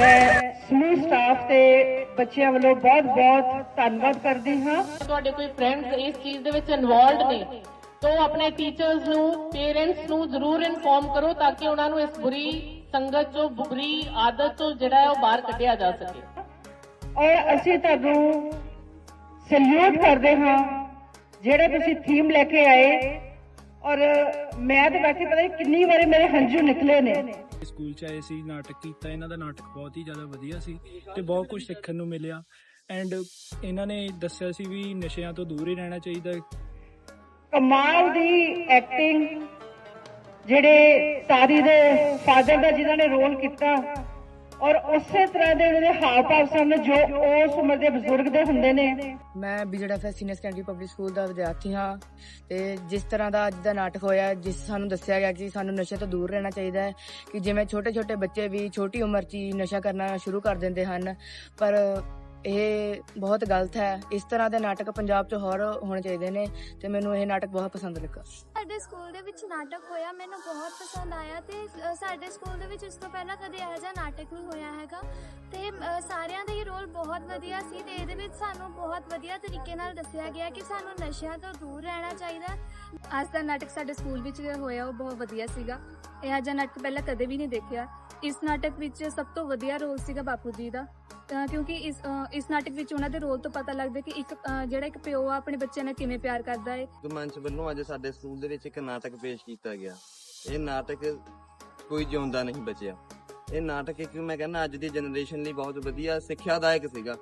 ਮੈਂ ਸਮੂਹ ਸਟਾਫ ਤੇ ਬੱਚਿਆਂ ਵੱਲੋਂ ਬਹੁਤ-ਬਹੁਤ ਧੰਨਵਾਦ ਕਰਦੀ ਹਾਂ। ਤੁਹਾਡੇ ਕੋਈ ਫਰੈਂਡਸ ਇਸ ਚੀਜ਼ ਦੇ ਵਿੱਚ ਇਨਵੋਲਡ ਨੇ ਤਾਂ ਆਪਣੇ ਟੀਚਰਸ ਨੂੰ ਪੇਰੈਂਟਸ ਨੂੰ ਜ਼ਰੂਰ ਇਨਫੋਰਮ ਕਰੋ ਤਾਂ ਕਿ ਉਹਨਾਂ ਨੂੰ ਇਸ ਬੁਰੀ ਸੰਗਤ ਚੋਂ ਬੁਰੀ ਆਦਤ ਤੋਂ ਜਿਹੜਾ ਹੈ ਉਹ ਬਾਹਰ ਕੱਢਿਆ ਜਾ ਸਕੇ। ਔਰ ਅਸੀਂ ਤੁਹਾਨੂੰ ਸੈਲੂਟ ਕਰਦੇ ਹਾਂ ਜਿਹੜਾ ਤੁਸੀਂ ਥੀਮ ਲੈ ਕੇ ਆਏ ਔਰ ਮੈਂ ਤਾਂ ਬੈਠੀ ਪਤਾ ਨਹੀਂ ਕਿੰਨੀ ਵਾਰੀ ਮੇਰੇ ਹੰਝੂ ਨਿਕਲੇ ਨੇ। ਸਕੂਲ ਚ ਆਏ ਸੀ ਨਾਟਕ ਕੀਤਾ ਇਹਨਾਂ ਦਾ ਨਾਟਕ ਬਹੁਤ ਹੀ ਜ਼ਿਆਦਾ ਵਧੀਆ ਸੀ ਤੇ ਬਹੁਤ ਕੁਝ ਸਿੱਖਣ ਨੂੰ ਮਿਲਿਆ। ਐਂਡ ਇਹਨਾਂ ਨੇ ਦੱਸਿਆ ਸੀ ਵੀ ਨਸ਼ਿਆਂ ਤੋਂ ਦੂਰ ਹੀ ਰਹਿਣਾ ਚਾਹੀਦਾ ਕਮਾਲ ਦੀ ਐਕਟਿੰਗ ਜਿਹੜੇ ਤਾਰੀ ਦੇ ਫਾਦਰ ਦਾ ਜਿਨ੍ਹਾਂ ਨੇ ਰੋਲ ਕੀਤਾ ਔਰ ਉਸੇ ਤਰ੍ਹਾਂ ਦੇ ਜਿਹੜੇ ਹਾਵ ਭਾਵ ਸਨ ਜੋ ਉਸ ਉਮਰ ਦੇ ਬਜ਼ੁਰਗ ਦੇ ਹੁੰਦੇ ਨੇ। ਮੈਂ BJDF senior secondary public school ਦਾ ਵਿਦਿਆਰਥੀ ਹਾਂ ਤੇ ਜਿਸ ਤਰ੍ਹਾਂ ਦਾ ਅੱਜ ਦਾ ਨਾਟਕ ਹੋਇਆ, ਜਿਸ ਸਾਨੂੰ ਦੱਸਿਆ ਗਿਆ ਕਿ ਸਾਨੂੰ ਨਸ਼ੇ ਤੋਂ ਦੂਰ ਰਹਿਣਾ ਚਾਹੀਦਾ ਹੈ, ਕਿ ਜਿਵੇਂ ਛੋਟੇ-ਛੋਟੇ ਬੱਚੇ ਵੀ ਛੋਟੀ ਉਮਰ 'ਚ ਹੀ ਨਸ਼ਾ ਕਰਨਾ ਸ਼ੁਰੂ ਕਰ ਦਿੰਦੇ ਹਨ, ਪਰ ਇਹ ਬਹੁਤ ਗਲਤ ਹੈ। ਇਸ ਤਰ੍ਹਾਂ ਦੇ ਨਾਟਕ ਪੰਜਾਬ 'ਚ ਹੋਰ ਹੋਣੇ ਚਾਹੀਦੇ ਨੇ ਤੇ ਮੈਨੂੰ ਇਹ ਨਾਟਕ ਬਹੁਤ ਪਸੰਦ ਲੱਗਾ। ਸਾਡੇ ਸਕੂਲ ਦੇ ਵਿੱਚ ਨਾਟਕ ਹੋਇਆ, ਮੈਨੂੰ ਬਹੁਤ ਪਸੰਦ ਆਇਆ ਤੇ ਸਾਡੇ ਸਕੂਲ ਦੇ ਵਿੱਚ ਇਸ ਤੋਂ ਪਹਿਲਾਂ ਕਦੇ ਇਹੋ ਜਿਹਾ ਨਾਟਕ ਨਹੀਂ ਹੋਇਆ ਹੈਗਾ। ਤੇ ਅ, ਸਾਰਿਆਂ ਦਾ ਹੀ ਰੋਲ ਬਹੁਤ ਵਧੀਆ ਸੀ ਤੇ ਇਹਦੇ ਵਿੱਚ ਸਾਨੂੰ ਬਹੁਤ ਵਧੀਆ ਤਰੀਕੇ ਨਾਲ ਦੱਸਿਆ ਗਿਆ ਕਿ ਸਾਨੂੰ ਨਸ਼ਿਆਂ ਤੋਂ ਦੂਰ ਰਹਿਣਾ ਚਾਹੀਦਾ। ਅੱਜ ਦਾ ਨਾਟਕ ਸਾਡੇ ਸਕੂਲ ਵਿੱਚ ਹੋਇਆ ਉਹ ਬਹੁਤ ਵਧੀਆ ਸੀਗਾ। ਇਹ ਜਿਹਾ ਨਾਟਕ ਪਹਿਲਾਂ ਕਦੇ ਵੀ ਨਹੀਂ ਦੇਖਿਆ। ਇਸ ਨਾਟਕ ਵਿੱਚ ਸਭ ਤੋਂ ਵਧੀਆ ਰੋਲ ਸੀਗਾ ਬਾਪੂ ਜੀ ਦਾ। ਕਿਉਂਕਿ ਇਸ ਇਸ ਨਾਟਕ ਵਿੱਚ ਉਹਨਾਂ ਦੇ ਰੋਲ ਤੋਂ ਪਤਾ ਲੱਗਦਾ ਕਿ ਇੱਕ ਜਿਹੜਾ ਇੱਕ ਪਿਓ ਆ ਆਪਣੇ ਬੱਚੇ ਨਾਲ ਕਿਵੇਂ ਪਿਆਰ ਕਰਦਾ ਹੈ ਮੰਚ ਵੱਲੋਂ ਅੱਜ ਸਾਡੇ ਸਕੂਲ ਦੇ ਵਿੱਚ ਇੱਕ ਨਾਟਕ ਪੇਸ਼ ਕੀਤਾ ਗਿਆ। ਇਹ ਨਾਟਕ ਕੋਈ ਜਿਉਂਦਾ ਨਹੀਂ ਬਚਿਆ। ਇਹ ਨਾਟਕ ਇੱਕ ਮੈਂ ਕਹਿੰਦਾ ਅੱਜ ਦੀ ਜਨਰੇਸ਼ਨ ਲਈ ਬਹੁਤ ਵਧੀਆ ਸਿੱਖਿਆਦਾਇਕ ਸੀਗਾ।